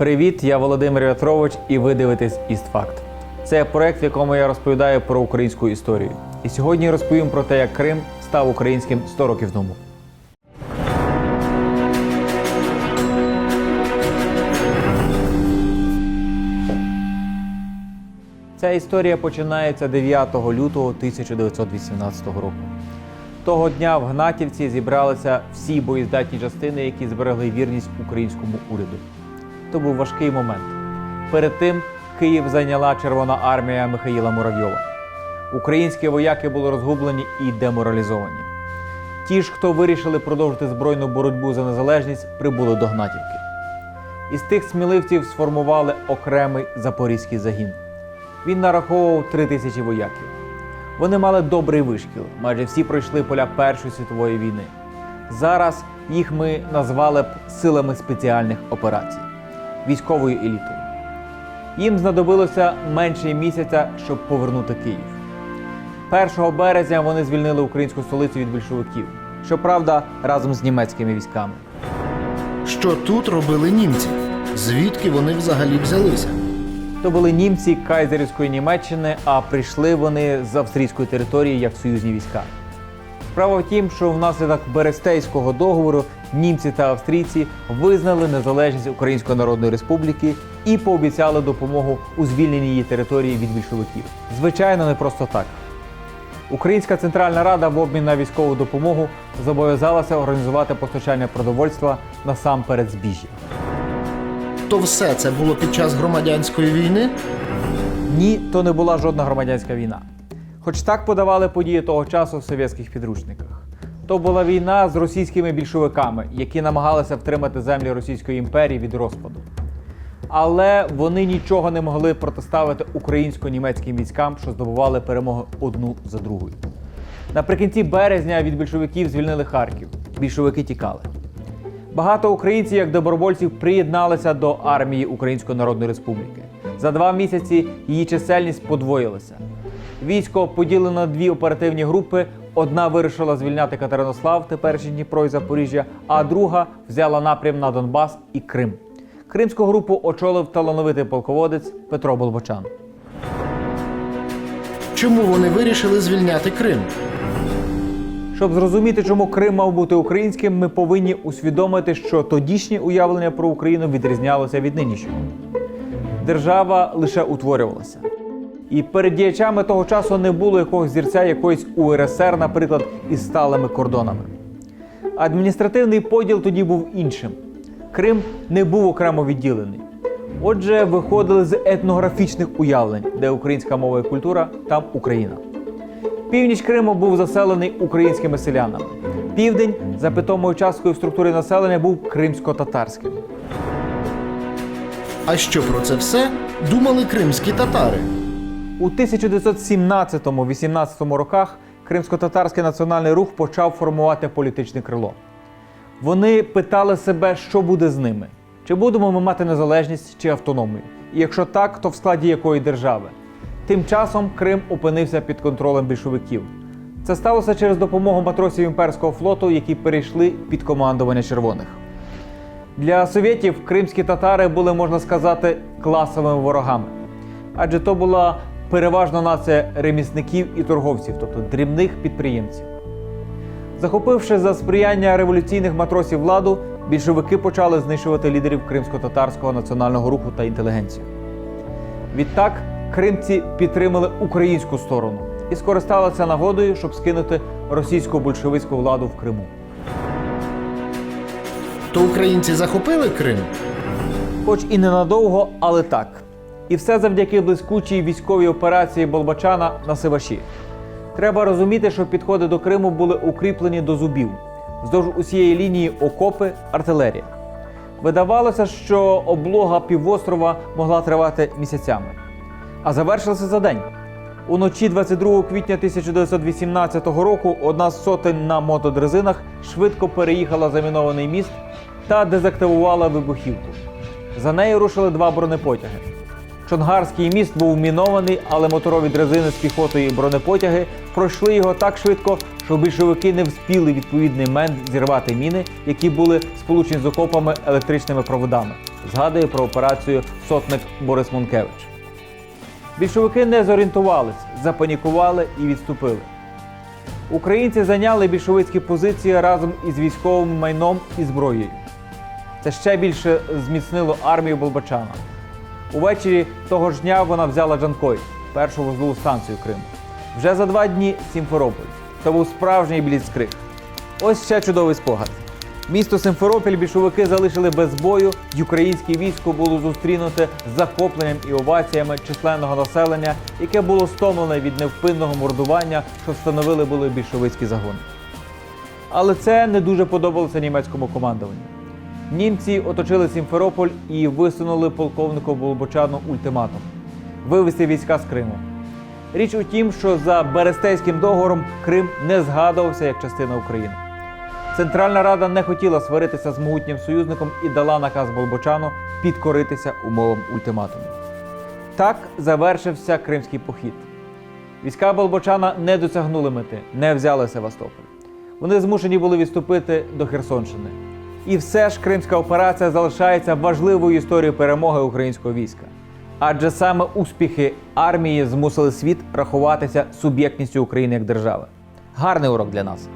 Привіт, я Володимир Вятрович, і ви дивитесь «Істфакт». Це проект, в якому я розповідаю про українську історію. І сьогодні розповім про те, як Крим став українським 100 років тому. Ця історія починається 9 лютого 1918 року. Того дня в Гнатівці зібралися всі боєздатні частини, які зберегли вірність українському уряду. То був важкий момент. Перед тим Київ зайняла Червона армія Михаїла Муравйова. Українські вояки були розгублені і деморалізовані. Ті ж, хто вирішили продовжити збройну боротьбу за незалежність, прибули до Гнатівки. Із тих сміливців сформували окремий запорізький загін. Він нараховував три тисячі вояків. Вони мали добрий вишкіл, майже всі пройшли поля Першої світової війни. Зараз їх ми назвали б силами спеціальних операцій, військовою елітою. Їм знадобилося менше місяця, щоб повернути Київ. 1 березня вони звільнили українську столицю від більшовиків. Щоправда, разом з німецькими військами. Що тут робили німці? Звідки вони взагалі взялися? То були німці кайзерівської Німеччини, а прийшли вони з австрійської території як союзні війська. Справа в тім, що внаслідок Берестейського договору німці та австрійці визнали незалежність Української Народної Республіки і пообіцяли допомогу у звільненні її території від більшовиків. Звичайно, не просто так. Українська Центральна Рада в обмін на військову допомогу зобов'язалася організувати постачання продовольства насамперед збіжжя. То все це було під час громадянської війни? Ні, то не була жодна громадянська війна. Хоч так подавали події того часу в совєтських підручниках. То була війна з російськими більшовиками, які намагалися втримати землі Російської імперії від розпаду. Але вони нічого не могли протиставити українсько-німецьким військам, що здобували перемоги одну за другою. Наприкінці березня від більшовиків звільнили Харків. Більшовики тікали. Багато українців, як добровольців, приєдналися до армії Української Народної Республіки. За два місяці її чисельність подвоїлася. Військо поділено на дві оперативні групи. Одна вирішила звільняти Катеринослав, теперішній Дніпро і Запоріжжя, а друга взяла напрям на Донбас і Крим. Кримську групу очолив талановитий полководець Петро Болбочан. Чому вони вирішили звільняти Крим? Щоб зрозуміти, чому Крим мав бути українським, ми повинні усвідомити, що тодішнє уявлення про Україну відрізнялося від нинішнього. Держава лише утворювалася. І перед діячами того часу не було якогось зірця якоїсь УРСР, наприклад, із сталими кордонами. Адміністративний поділ тоді був іншим. Крим не був окремо відділений. Отже, виходили з етнографічних уявлень, де українська мова і культура, там Україна. Північ Криму був заселений українськими селянами. Південь за питомою часткою в структурі населення був кримсько-татарським. А що про це все думали кримські татари? У 1917-18 роках кримсько-татарський національний рух почав формувати політичне крило. Вони питали себе, що буде з ними: чи будемо ми мати незалежність чи автономію? І якщо так, то в складі якої держави? Тим часом Крим опинився під контролем більшовиків. Це сталося через допомогу матросів імперського флоту, які перейшли під командування червоних. Для совєтів кримські татари були, можна сказати, класовими ворогами, адже то була переважно нація ремісників і торговців, тобто дрібних підприємців. Захопивши за сприяння революційних матросів владу, більшовики почали знищувати лідерів кримсько-татарського національного руху та інтелігенцію. Відтак кримці підтримали українську сторону і скористалися нагодою, щоб скинути російську большевицьку владу в Криму. То українці захопили Крим? Хоч і ненадовго, але так. І все завдяки блискучій військовій операції Болбачана на Сиваші. Треба розуміти, що підходи до Криму були укріплені до зубів. Вздовж усієї лінії окопи, артилерія. Видавалося, що облога півострова могла тривати місяцями. А завершилося за день. Уночі 22 квітня 1918 року одна з сотень на мотодрезинах швидко переїхала замінований міст та дезактивувала вибухівку. За нею рушили два бронепотяги. Чонгарський міст був мінований, але моторові дрезини з піхотою і бронепотяги пройшли його так швидко, що більшовики не вспіли відповідний мент зірвати міни, які були сполучені з окопами електричними проводами. згадує про операцію сотник Борис Монкевич. Більшовики не зорієнтувались, запанікували і відступили. Українці зайняли більшовицькі позиції разом із військовим майном і зброєю. Це ще більше зміцнило армію Болбачана. Увечері того ж дня вона взяла Джанкой, першу вузлову станцію Криму. Вже за два дні Сімферополь. Це був справжній бліцкриг. Ось ще чудовий спогад. Місто Симферопіль більшовики залишили без бою, й українське військо було зустрінуте з захопленням і оваціями численного населення, яке було стомлене від невпинного мордування, що встановили були більшовицькі загони. Але це не дуже подобалося німецькому командуванню. Німці оточили Сімферополь і висунули полковнику Болбочану ультиматум вивести війська з Криму. Річ у тім, що за Берестейським договором Крим не згадувався як частина України. Центральна Рада не хотіла сваритися з могутнім союзником і дала наказ Болбочану підкоритися умовам ультиматуму. Так завершився кримський похід. Війська Болбочана не досягнули мети, не взяли Севастополь. Вони змушені були відступити до Херсонщини. І все ж кримська операція залишається важливою історією перемоги українського війська. Адже саме успіхи армії змусили світ рахуватися суб'єктністю України як держави. Гарний урок для нас.